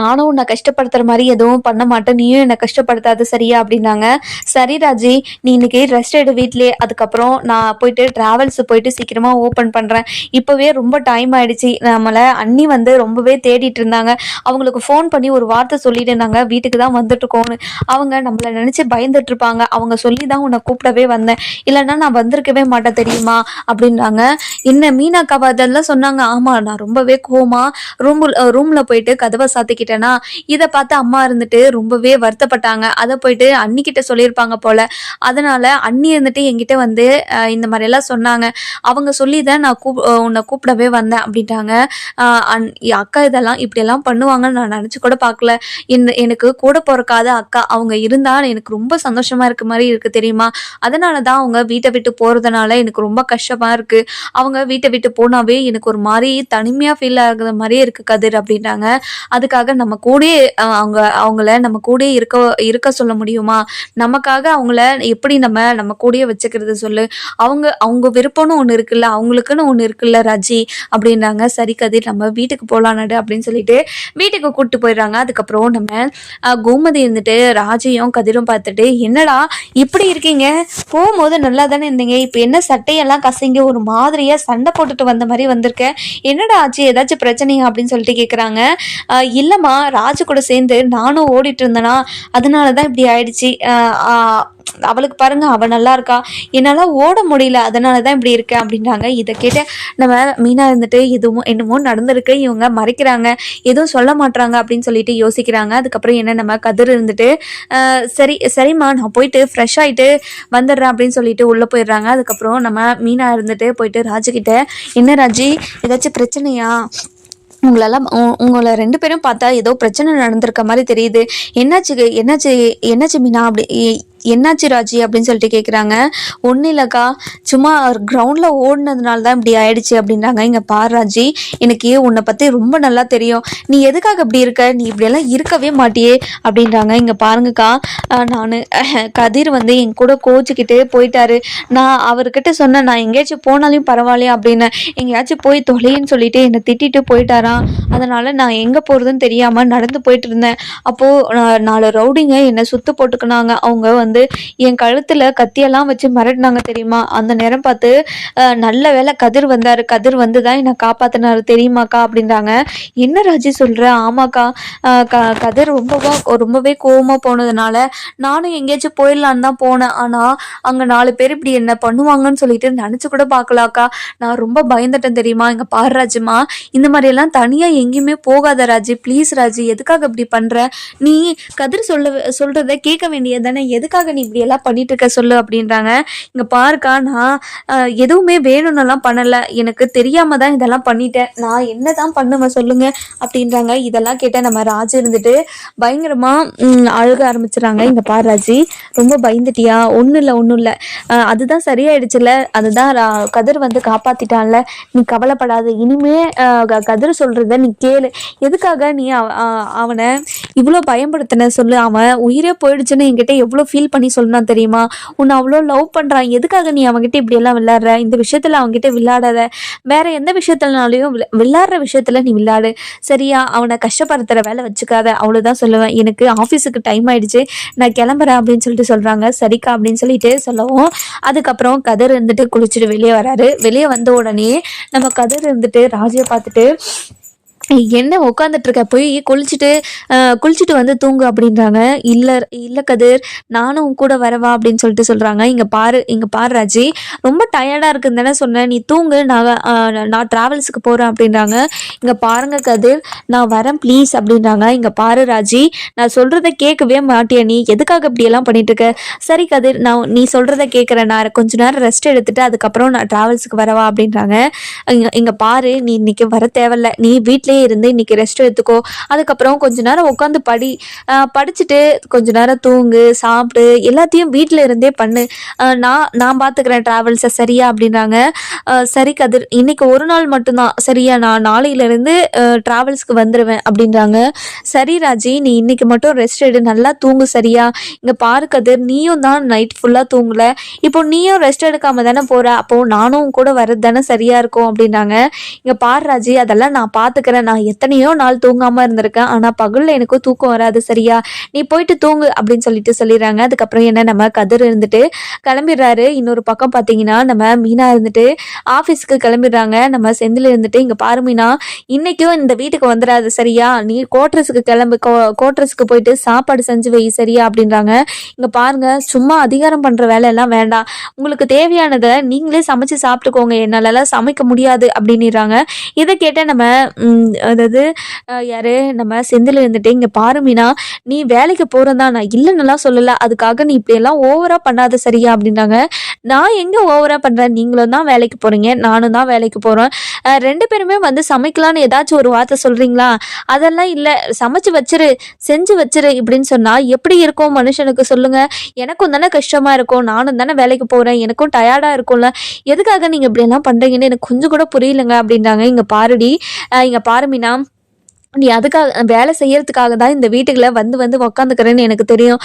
நானும் உன்னை கஷ்டப்படுத்துற மாதிரி எதுவும் பண்ண மாட்டேன். நீயும் என்னை கஷ்டப்படுத்தாது சரியா? அப்படின்னாங்க. சரி ராஜி நீ இன்னைக்கு ரெஸ்ட் எடு வீட்லயே. அதுக்கப்புறம் நான் போயிட்டு டிராவல்ஸ் போயிட்டு சீக்கிரமா ஓப்பன் பண்றேன். இப்போவே ரொம்ப டைம் ஆயிடுச்சு. நம்மளை அண்ணி வந்து ரொம்பவே தேடிட்டு இருந்தாங்க. அவங்களுக்கு ஃபோன் பண்ணி ஒரு வார்த்தை சொல்லிட்டு இருந்தாங்க. வீட்டுக்கு தான் வந்துட்டு இருக்கோம்னு அவங்க நம்மளை நினைச்சு பயந்துட்டு இருப்பாங்க. அவங்க சொல்லி தான் உன்னை கூப்பிடவே வந்தேன். இல்லைன்னா நான் வந்திருக்கவே மாட்டேன் தெரியுமா? அப்படின்றாங்க என்ன மீனா கவாதெல்லாம் சொன்னாங்க. ஆமா நான் ரொம்பவே கோமா ரூம் ரூம்ல போயிட்டு கதவை சாத்திக்கிட்டேனா இதை பார்த்து அம்மா இருந்துட்டு ரொம்பவே வருத்தப்பட்டாங்க. அதை போயிட்டு அண்ணிக்கிட்ட சொல்லியிருப்பாங்க போல. அதனால அண்ணி இருந்துட்டு என்கிட்ட வந்து இந்த மாதிரியெல்லாம் சொன்னாங்க. அவங்க சொல்லி தான் நான் கூப் உன்னை கூப்பிடவே வந்தேன் அப்படின்ட்டாங்க. அன் என் அக்கா இதெல்லாம் இப்படியெல்லாம் பண்ணுவாங்கன்னு நான் நினச்சி கூட பார்க்கல. இந்த எனக்கு கூட பிறக்காத அக்கா. அவங்க இருந்தால் எனக்கு ரொம்ப சந்தோஷமாக இருக்க மாதிரி இருக்குது தெரியுமா? அதனால தான் அவங்க வீட்டை விட்டு போகிறதுனால எனக்கு ரொம்ப கஷ்டமாக இருக்கு. அவங்க வீட்டை விட்டு போனாவே எனக்கு ஒரு மாதிரி தனிமையாக ஃபீல் ஆகுற மாதிரியே இருக்குது கதிர் அப்படின்ட்டாங்க. நமக்காக நம்ம கூடயே அவங்க அவங்கள நம்ம கூடயே இருக்க இருக்க சொல்ல முடியுமா? நமக்காக அவங்கள எப்படி நம்ம நம்ம கூடயே வச்சுக்கிறது சொல்லு. அவங்க அவங்க விருப்பம்னு ஒன்று இருக்குல்ல அவங்களுக்குன்னு ஒன்று இருக்குல்ல ரஜி அப்படின்றாங்க சரி கதிர் நம்ம வீட்டுக்கு போகலான்னு அப்படின்னு சொல்லிட்டு வீட்டுக்கு கூப்பிட்டு போயிடுறாங்க. அதுக்கப்புறம் நம்ம கோமதி இருந்துட்டு ராஜையும் கதிரும் பார்த்துட்டு என்னடா இப்படி இருக்கீங்க? போகும்போது நல்லா தானே இருந்தீங்க. இப்போ என்ன சட்டையெல்லாம் கசங்கி ஒரு மாதிரியாக சண்டை போட்டுட்டு வந்த மாதிரி வந்திருக்கேன் என்னடா ஆச்சு? ஏதாச்சும் பிரச்சனையா? அப்படின்னு சொல்லிட்டு கேட்குறாங்க இல்லைம்மா ராஜு கூட சேர்ந்து நானும் ஓடிட்டு இருந்தேனா அதனால தான் இப்படி ஆயிடுச்சு. அவளுக்கு பாருங்க அவள் நல்லா இருக்கா. என்னால் ஓட முடியல அதனால தான் இப்படி இருக்கேன் அப்படின்றாங்க. இதை கேட்டு நம்ம மீனா இருந்துட்டு எதுவும் என்னமோ நடந்திருக்கு இவங்க மறைக்கிறாங்க. எதுவும் சொல்ல மாட்றாங்க அப்படின்னு சொல்லிட்டு யோசிக்கிறாங்க. அதுக்கப்புறம் என்ன நம்ம கதிர் இருந்துட்டு சரி சரிம்மா நான் போயிட்டு ஃப்ரெஷ் ஆகிட்டு வந்துடுறேன் அப்படின்னு சொல்லிட்டு உள்ளே போயிடுறாங்க. அதுக்கப்புறம் நம்ம மீனா இருந்துட்டு போயிட்டு ராஜுக்கிட்ட என்ன ராஜி ஏதாச்சும் பிரச்சனையா? உங்களெல்லாம் உ- உங்களை ரெண்டு பேரும் பார்த்தா ஏதோ பிரச்சனை நடந்திருக்க மாதிரி தெரியுது. என்னாச்சு என்னாச்சு என்னாச்சு மீனா? அப்படி என்னாச்சு ராஜி அப்படின்னு சொல்லிட்டு கேட்குறாங்க ஒன்றும் இல்லைக்கா சும்மா கிரவுண்டில் ஓடினதுனால தான் இப்படி ஆயிடுச்சு அப்படின்றாங்க. இங்கே பார் ராஜி எனக்கு உன்னை பற்றி ரொம்ப நல்லா தெரியும். நீ எதுக்காக இப்படி இருக்க? நீ இப்படியெல்லாம் இருக்கவே மாட்டியே அப்படின்றாங்க. இங்கே பாருங்கக்கா நான் கதிர் வந்து என் கூட கோச்சிக்கிட்டு போயிட்டாரு. நான் அவர்கிட்ட சொன்னேன் நான் எங்கேயாச்சும் போனாலும் பரவாயில்லையா அப்படின்னு. எங்கேயாச்சும் போய் தொலைன்னு சொல்லிட்டு என்னை திட்டிட்டு போயிட்டாராம். அதனால் நான் எங்கே போகிறதுன்னு தெரியாமல் நடந்து போயிட்டு இருந்தேன். அப்போது நாலு ரவுடிங்க என்னை சுத்து போட்டுக்கினாங்க. அவங்க வந்து என் கழுத்தில் கத்தியெல்லாம் வச்சு மிரட்டினாங்க தெரியுமா? அந்த நேரம் பார்த்து நல்ல வேளை கதிர் வந்தார். கதிர் வந்து தான் என்னை காப்பாற்றினாரு தெரியுமாக்கா அப்படின்றாங்க. என்ன ராஜி சொல்கிற ஆமாக்கா. க கதிர் ரொம்பவா ரொம்பவே கோவமாக போனதுனால நானும் எங்கேயாச்சும் போயிடலான்னு தான் போனேன். ஆனால் அங்கே நாலு பேர் இப்படி என்ன பண்ணுவாங்கன்னு சொல்லிட்டு நினச்சி கூட பார்க்கலாக்கா. நான் ரொம்ப பயந்துட்டேன் தெரியுமா? இங்கே பாரு ராஜுமா இந்த மாதிரியெல்லாம் தனியாக எங்கேயுமே போகாத ராஜி. ப்ளீஸ் ராஜி எதுக்காக இப்படி பண்ணுற நீ கதிர் சொல்ல சொல்கிறத கேட்க வேண்டியது தானே. எதுக்காக நீ இப்படி எல்லாம் பண்ணிட்டு இருக்க சொல்லு அப்படின்றாங்க. இங்கே பாருக்கா நான் எதுவுமே வேணும்னெல்லாம் பண்ணலை. எனக்கு தெரியாம தான் இதெல்லாம் பண்ணிட்டேன். நான் என்ன தான் பண்ணுவேன் சொல்லுங்க அப்படின்றாங்க. இதெல்லாம் கேட்ட நம்ம ராஜு இருந்துட்டு பயங்கரமா அழுக ஆரம்பிச்சிடறாங்க இங்க பாரு ராஜி ரொம்ப பயந்துட்டியா? ஒன்றும் இல்லை ஒன்றும் இல்லை. அதுதான் சரியாயிடுச்சுல அதுதான் ரா- கதிர் வந்து காப்பாத்திட்டான்ல. நீ கவலைப்படாத. இனிமே கதிர் சொல்றத நீ கேளு. எதுக்காக நீ அவனை இவ்வளோ பயன்படுத்தின சொல்லு. அவன் உயிரே போயிடுச்சுன்னு என்கிட்ட எவ்வளோ ஃபீல் பண்ணி சொன்னான் தெரியுமா? உன்னை அவ்வளோ லவ் பண்ணுறான் எதுக்காக நீ அவன்கிட்ட இப்படியெல்லாம் விளையாடுற? இந்த விஷயத்தில் அவங்ககிட்ட விளையாடாத. வேற எந்த விஷயத்துலனாலையும் விளாட்ற விளையாடுற நீ விளையாடு. சரியா? அவனை கஷ்டப்படுத்துகிற வேலை வச்சுக்காத. அவ்வளோதான் சொல்லுவேன். எனக்கு ஆஃபீஸுக்கு டைம் ஆயிடுச்சு. நான் கிளம்புறேன் அப்படின்னு சொல்லிட்டு சொல்கிறாங்க சரிக்கா அப்படின்னு சொல்லிட்டு சொல்லவும் அதுக்கப்புறம் கதிர் இருந்துட்டு குளிச்சுட்டு வெளியே வராரு. வெளியே வந்த உடனே நம்ம கதிர் இருந்துட்டு ராஜியை பார்த்துட்டு என்ன உட்காந்துட்டு இருக்க போய் குளிச்சுட்டு குளிச்சுட்டு வந்து தூங்கு அப்படின்றாங்க. இல்லை இல்லை கதிர் நானும் கூட வரவா அப்படின்னு சொல்லிட்டு சொல்கிறாங்க இங்கே பாரு இங்கே பாரு ராஜி ரொம்ப டயர்டாக இருக்குன்னு தானே சொன்னேன் நீ தூங்கு நான் நான் ட்ராவல்ஸுக்கு போகிறேன் அப்படின்றாங்க. இங்கே பாருங்க கதிர் நான் வரேன் ப்ளீஸ் அப்படின்றாங்க. இங்கே பாரு ராஜி நான் சொல்கிறத கேட்கவே மாட்டியா நீ? எதுக்காக இப்படியெல்லாம் பண்ணிட்டு இருக்க சரி கதிர் நான் நீ சொல்கிறத கேட்குறேன். நான் கொஞ்ச நேரம் ரெஸ்ட் எடுத்துட்டு அதுக்கப்புறம் நான் ட்ராவல்ஸுக்கு வரவா அப்படின்றாங்க. இங்கே இங்க பாரு நீ இன்னைக்கு வர தேவையில்ல. நீ வீட்டிலேயே இருந்து இன்னைக்கு ரெஸ்ட் எடுத்துக்கோ. அதுக்கப்புறம் கொஞ்ச நேரம் உட்காந்து படி படிச்சுட்டு கொஞ்ச நேரம் தூங்கு சாப்பிடு எல்லாத்தையும் வீட்டில் இருந்தே பண்ணு. நான் நான் பார்த்துக்கிறேன் ட்ராவல்ஸை சரியா அப்படின்றாங்க. சரி கதிர் இன்னைக்கு ஒரு நாள் மட்டும்தான். சரியா நான் நாளையிலேருந்து ட்ராவல்ஸ்க்கு வந்துடுவேன் அப்படின்றாங்க. சரி ராஜி நீ இன்னைக்கு மட்டும் ரெஸ்ட் எடு நல்லா தூங்கு சரியா. இங்கே பாரு கதிர் நீயும் தான் நைட் ஃபுல்லாக தூங்கல. இப்போ நீயும் ரெஸ்ட் எடுக்காம தானே போகிற அப்போ நானும் கூட வர்றது தானே சரியா இருக்கும் அப்படின்றாங்க. இங்கே பாரு ராஜி அதெல்லாம் நான் பார்த்துக்கிறேன் நான் எத்தனையோ நாள் தூங்காமல் இருந்திருக்கேன். ஆனால் பகலில் எனக்கும் தூக்கம் வராது சரியா? நீ போயிட்டு தூங்கு அப்படின்னு சொல்லிட்டு சொல்லிடுறாங்க. அதுக்கப்புறம் என்ன நம்ம கதிர் இருந்துட்டு கிளம்பிடுறாரு. இன்னொரு பக்கம் பார்த்தீங்கன்னா நம்ம மீனா இருந்துட்டு ஆஃபீஸ்க்கு கிளம்பிடுறாங்க. நம்ம செந்தில் இருந்துட்டு இங்கே பாரு மீனா இன்னைக்கும் இந்த வீட்டுக்கு வந்துடாது சரியா? நீ கோட்ரஸுக்கு கிளம்பு. கோட்ரஸுக்கு போயிட்டு சாப்பாடு செஞ்சு வை சரியா? அப்படின்றாங்க. இங்கே பாருங்க சும்மா அதிகாரம் பண்ணுற வேலையெல்லாம் வேண்டாம். உங்களுக்கு தேவையானதை நீங்களே சமைச்சு சாப்பிட்டுக்கோங்க. என்னாலலாம் சமைக்க முடியாது. அப்படின்னுறாங்க. இதை கேட்ட நம்ம அதாவது யார் யாரு? நம்ம செந்தில் இருந்துட்டு இங்கே பாரு மீனா நீ வேலைக்கு போகிறதா நான் இல்லைன்னுலாம் சொல்லலை. அதுக்காக நீ இப்படியெல்லாம் ஓவராக பண்ணாத சரியா? அப்படின்றாங்க. நான் எங்கே ஓவராக பண்ணுறேன் நீங்களும் தான் வேலைக்கு போகிறீங்க நானும் தான் வேலைக்கு போகிறேன் ரெண்டு பேருமே வந்து சமைக்கலான்னு ஏதாச்சும் ஒரு வார்த்தை சொல்கிறீங்களா அதெல்லாம் இல்லை. சமைச்சு வச்சிரு செஞ்சு வச்சிரு இப்படின்னு சொன்னால் எப்படி இருக்கும் மனுஷனுக்கு சொல்லுங்கள் எனக்கும் தானே கஷ்டமாக இருக்கும். நானும் தானே வேலைக்கு போகிறேன் எனக்கும் டயர்டாக இருக்கும்ல. எதுக்காக நீங்கள் இப்படியெல்லாம் பண்ணுறீங்கன்னு எனக்கு கொஞ்சம் கூட புரியலங்க அப்படின்றாங்க. இங்கே பாருடி. இங்கே பாருமினா நீ அதுக்காக வேலை செய்யறதுக்காக தான் இந்த வீட்டுக்குள்ள வந்து வந்து உக்காந்துக்கிறேன்னு எனக்கு தெரியும்.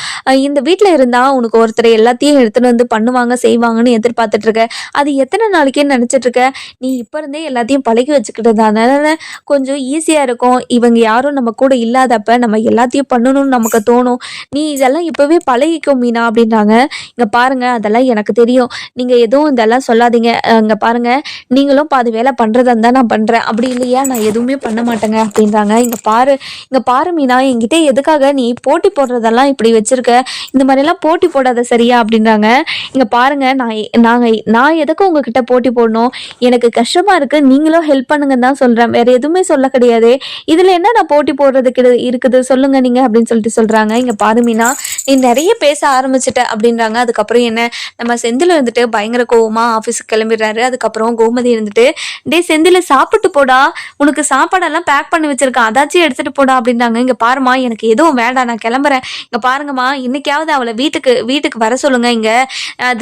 இந்த வீட்டில் இருந்தால் உனக்கு ஒருத்தர் எல்லாத்தையும் எடுத்துகிட்டு வந்து பண்ணுவாங்க செய்வாங்கன்னு எதிர்பார்த்துட்டு இருக்க. அது எத்தனை நாளைக்குன்னு நினச்சிட்டு இருக்க? நீ இப்போ இருந்தே எல்லாத்தையும் பழகி வச்சுக்கிட்டதுனால கொஞ்சம் ஈஸியாக இருக்கும். இவங்க யாரும் நம்ம கூட இல்லாதப்ப நம்ம எல்லாத்தையும் பண்ணணும்னு நமக்கு தோணும். நீ இதெல்லாம் இப்போவே பழகிக்கும் மீனா அப்படின்றாங்க. இங்கே பாருங்க அதெல்லாம் எனக்கு தெரியும். நீங்கள் எதுவும் இதெல்லாம் சொல்லாதீங்க. இங்கே பாருங்க நீங்களும் பாதி வேலை பண்ணுறதா இருந்தால் நான் பண்ணுறேன் அப்படி இல்லையா? நான் எதுவுமே பண்ண மாட்டேங்க அப்படின்றாங்க. இங்கே பாரு இங்கே பாரு மீனா என்கிட்ட எதுக்காக நீ போட்டி போடுறதெல்லாம் இப்படி வச்சிருக்க? இந்த மாதிரிலாம் போட்டி போடாத சரியா? அப்படின்றாங்க. இங்கே பாருங்க நான் நாங்கள் நான் எதுக்கு உங்ககிட்ட போட்டி போடணும்? எனக்கு கஷ்டமாக இருக்குது நீங்களும் ஹெல்ப் பண்ணுங்கன்னு தான் சொல்கிறேன் வேறு எதுவுமே சொல்ல கிடையாது. இதில் என்ன நான் போட்டி போடுறதுக்கு இருக்குது? சொல்லுங்க நீங்கள் அப்படின்னு சொல்லிட்டு சொல்கிறாங்க இங்கே பாரு மீனா நீ நிறைய பேச ஆரம்பிச்சிட்ட அப்படின்றாங்க. அதுக்கப்புறம் என்ன? நம்ம செந்தில் இருந்துட்டு பயங்கர கோவமா ஆஃபீஸுக்கு கிளம்பிடுறாரு. அதுக்கப்புறம் கோமதி இருந்துட்டு டேய் செந்தில் சாப்பிட்டு போடா. உனக்கு சாப்பாடெல்லாம் பேக் பண்ணி வச்சிருக்கேன். அதாச்சும் எடுத்துட்டு போடா அப்படின்றாங்க. இங்க பாருமா எனக்கு எதுவும் வேண்டாம். நான் கிளம்புறேன். இங்க பாருங்கம்மா. இன்னைக்காவது அவளை வீட்டுக்கு வீட்டுக்கு வர சொல்லுங்க இங்க.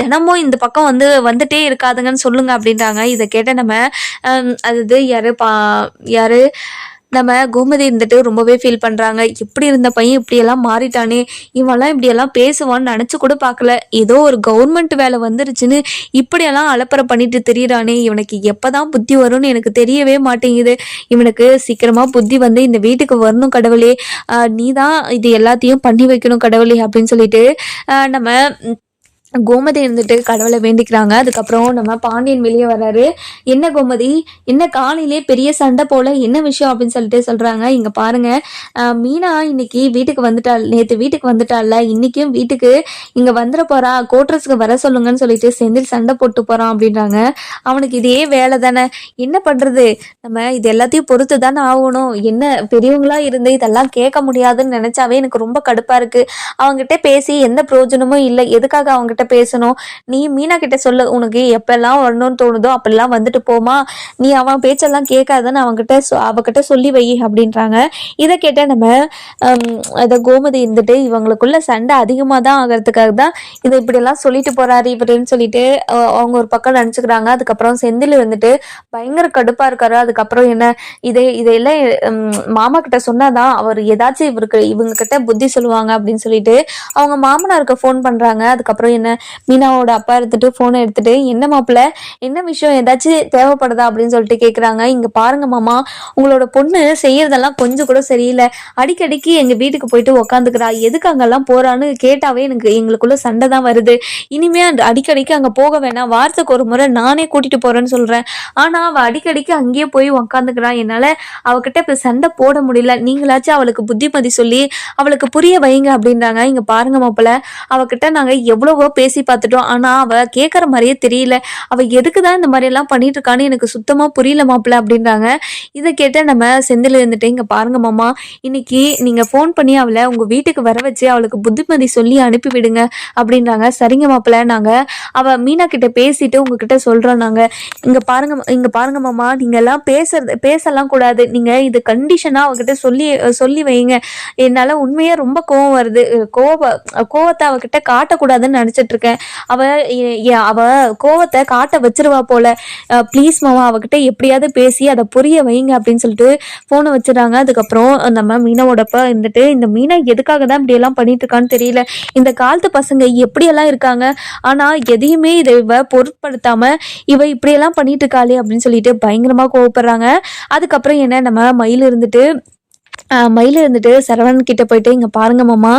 தினமும் இந்த பக்கம் வந்து வந்துட்டே இருக்காதுங்கன்னு சொல்லுங்க அப்படின்றாங்க. இதை கேட்ட நம்ம அது அதாவது யாரு பா யாரு? நம்ம கோமதி இருந்துட்டு ரொம்பவே ஃபீல் பண்ணுறாங்க எப்படி இருந்த பையன் இப்படியெல்லாம் மாறிட்டானே. இவன்லாம் இப்படியெல்லாம் பேசுவான்னு நினச்சி கூட பார்க்கல. ஏதோ ஒரு கவர்மெண்ட் வேலை வந்துருச்சுன்னு இப்படியெல்லாம் அலப்பறை பண்ணிட்டு தெரியிறானே. இவனுக்கு எப்போ தான் புத்தி வரும்னு எனக்கு தெரியவே மாட்டேங்குது. இவனுக்கு சீக்கிரமாக புத்தி வந்து இந்த வீட்டுக்கு வரணும் கடவுளே. நீ தான் இது எல்லாத்தையும் பண்ணி வைக்கணும் கடவுளே அப்படின்னு சொல்லிட்டு நம்ம கோமதி இருந்துட்டு கடவுளை வேண்டிக்கிறாங்க. அதுக்கப்புறம் நம்ம பாண்டியன் வெளியே வர்றாரு. என்ன கோமதி? என்ன காலையிலே பெரிய சண்டை போல என்ன விஷயம் அப்படின்னு சொல்லிட்டு சொல்றாங்க. இங்க பாருங்க. மீனா இன்னைக்கு வீட்டுக்கு வந்துட்டாள். நேத்து வீட்டுக்கு வந்துட்டாள்ல. இன்னைக்கும் வீட்டுக்கு இங்க வந்துட போறா. கோட்ரஸ்க்கு வர சொல்லுங்கன்னு சொல்லிட்டு செந்தில் சண்டை போட்டு போறான் அப்படின்றாங்க. அவனுக்கு இதே வேலை தானே. என்ன பண்றது? நம்ம இது எல்லாத்தையும் பொறுத்து தானே ஆகணும். என்ன பெரியவங்களா இருந்து இதெல்லாம் கேட்க முடியாதுன்னு நினைச்சாவே எனக்கு ரொம்ப கடுப்பா இருக்கு. அவங்ககிட்ட பேசி எந்த பிரயோஜனமும் இல்லை. எதுக்காக அவங்ககிட்ட பேசணும். நீ மீனா கிட்ட சொல்ல உனக்கு எப்பெல்லாம் வரணும்னு தோணுதோ அப்பெல்லாம் வந்துட்டு போமா நீ அவன் பேச்செல்லாம் கேட்காதன்னு அவங்ககிட்ட சொ- அவகிட்ட சொல்லி வை அப்படின்றாங்க. இதை கேட்ட நம்ம அதை கோமதி இருந்துட்டு இவங்களுக்குள்ள சண்டை அதிகமாக தான் ஆகிறதுக்காக தான் இதை இப்படியெல்லாம் சொல்லிட்டு போறாரு இப்படின்னு சொல்லிட்டு அவங்க ஒரு பக்கம் நினச்சிக்கிறாங்க. அதுக்கப்புறம் செந்தில் வந்துட்டு பயங்கர கடுப்பாக இருக்காரு. அதுக்கப்புறம் என்ன இதை இதையெல்லாம் மாமா கிட்ட சொன்னாதான் அவர் ஏதாச்சும் இவருக்கு இவங்க கிட்ட புத்தி சொல்லுவாங்க அப்படின்னு சொல்லிட்டு அவங்க மாமனாருக்கு ஃபோன் பண்ணுறாங்க அதுக்கப்புறம் என்ன மீனாவோட அப்பா எடுத்துட்டு ஃபோனை எடுத்துட்டு என்ன மாப்பிள்ள? என்ன விஷயம்? ஏதாச்சும் தேவைப்படுதா? அப்படின்னு சொல்லிட்டு கேக்குறாங்க. இங்க பாருங்க மாமா உங்களோட பொண்ணு செய்யறதெல்லாம் கொஞ்சம் கூட சரியில்லை. அடிக்கடிக்கு எங்க வீட்டுக்கு போயிட்டு உக்காந்துக்கிறா. எதுக்கு அங்கெல்லாம் போறான்னு கேட்டாவே எனக்கு எங்களுக்குள்ள சண்டை தான் வருது. இனிமே அந்த அடிக்கடிக்கு அங்க போக வேணாம். வாரத்துக்கு ஒரு முறை நானே கூட்டிட்டு போறேன்னு சொல்றேன். ஆனா அவ அடிக்கடிக்கு அங்கேயே போய் உக்காந்துக்கிறான் என்னால அவகிட்ட இப்ப சண்டை போட முடியல. நீங்களாச்சும் அவளுக்கு புத்திமதி சொல்லி அவளுக்கு புரிய வைங்க அப்படின்றாங்க. இங்க பாருங்க மாப்பிள்ள அவகிட்ட நாங்க எவ்வளவோ பேசி பார்த்துட்டோம். ஆனால் அவள் கேட்குற மாதிரியே தெரியல. அவள் எதுக்கு தான் இந்த மாதிரியெல்லாம் பண்ணிட்டு இருக்கான்னு எனக்கு சுத்தமாக புரியல மாப்பிள்ள அப்படின்றாங்க. இதை கேட்ட நம்ம செந்தில் இருந்துட்டு இங்கே பாருங்க மாமா இன்னைக்கு நீங்கள் ஃபோன் பண்ணி அவளை உங்கள் வீட்டுக்கு வர வச்சு அவளுக்கு புத்திமதி சொல்லி அனுப்பி விடுங்க அப்படின்றாங்க. சரிங்க மாப்பிள்ள நாங்கள் அவள் மீனா கிட்ட பேசிட்டு உங்ககிட்ட சொல்கிறோம் நாங்கள் இங்கே பாருங்க இங்கே பாருங்க மாமா நீங்க எல்லாம் பேசுறது பேசலாம் கூடாது. நீங்கள் இது கண்டிஷனாக அவகிட்ட சொல்லி சொல்லி வைங்க. என்னால் உண்மையாக ரொம்ப கோவம் வருது. கோவ கோவத்தை அவகிட்ட காட்டக்கூடாதுன்னு நினச்சிட்டு பார்த்துட்டு இருக்கேன் அவ அவ கோவத்தை காட்ட வச்சிருவா போல. ப்ளீஸ் மாமா அவகிட்ட எப்படியாவது பேசி அதை புரிய வைங்க அப்படின்னு சொல்லிட்டு ஃபோனை வச்சிடறாங்க. அதுக்கப்புறம் நம்ம மீனாவோடப்ப இருந்துட்டு இந்த மீனா எதுக்காக தான் இப்படி எல்லாம் பண்ணிட்டு இருக்கான்னு தெரியல. இந்த காலத்து பசங்க எப்படியெல்லாம் இருக்காங்க? ஆனா எதையுமே இதை இவ பொருட்படுத்தாம இவ இப்படியெல்லாம் பண்ணிட்டு இருக்காளே அப்படின்னு சொல்லிட்டு பயங்கரமா கோவப்படுறாங்க. அதுக்கப்புறம் என்ன நம்ம மயில் இருந்துட்டு மயில் இருந்துட்டு சரவணன் கிட்ட போயிட்டு இங்க பாருங்க மாமா.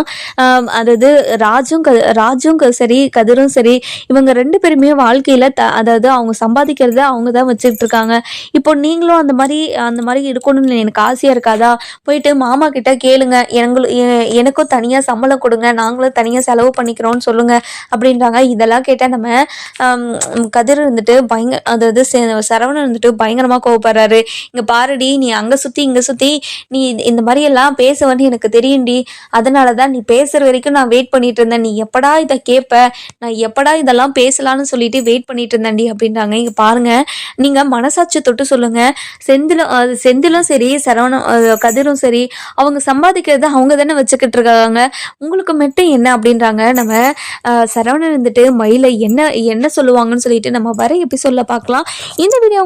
அதாவது ராஜும் க ராஜும் க- சரி கதிரும் சரி இவங்க ரெண்டு பேருமே வாழ்க்கையில த அதாவது அவங்க சம்பாதிக்கிறத அவங்க தான் வச்சுக்கிட்டு இருக்காங்க. இப்போ நீங்களும் அந்த மாதிரி அந்த மாதிரி இருக்கணும்னு எனக்கு ஆசையா இருக்காதா? போயிட்டு மாமா கிட்ட கேளுங்க. எங்களு எனக்கும் தனியா சம்பளம் கொடுங்க. நாங்களும் தனியா செலவு பண்ணிக்கிறோம்னு சொல்லுங்க அப்படின்றாங்க. இதெல்லாம் கேட்டா நம்ம கதிர் இருந்துட்டு பயங்கர அதாவது சே- சரவணன் இருந்துட்டு பயங்கரமா கோவப்படுறாரு. இங்க பாருடி நீ அங்க சுத்தி இங்க சுத்தி நீ இந்த மாதிரி எல்லாம் வந்து எனக்கு தெரியும்டி. அதனால தான் நீ பேசுற வரைக்கும் நான் வெயிட் பண்ணிட்டு இருந்தேன். நீ எப்படா இதை கேட்ப நான் எப்படா இதெல்லாம் பேசலாம்னு சொல்லிட்டு வெயிட் பண்ணிட்டு இருந்தேன்டி அப்படின்றாங்க. இங்க பாருங்க. நீங்க மனசாட்சி தொட்டு சொல்லுங்க. செந்திலும் செந்திலும் சரி சரவணம் கதிரும் சரி அவங்க சம்பாதிக்கிறது அவங்க தானே வச்சுக்கிட்டு இருக்காங்க. உங்களுக்கு மட்டும் என்ன அப்படின்றாங்க. நம்ம சரவணன் இருந்துட்டு மயிலை என்ன என்ன சொல்லுவாங்கன்னு சொல்லிட்டு நம்ம வர எபிசோட்ல பார்க்கலாம். இந்த வீடியோ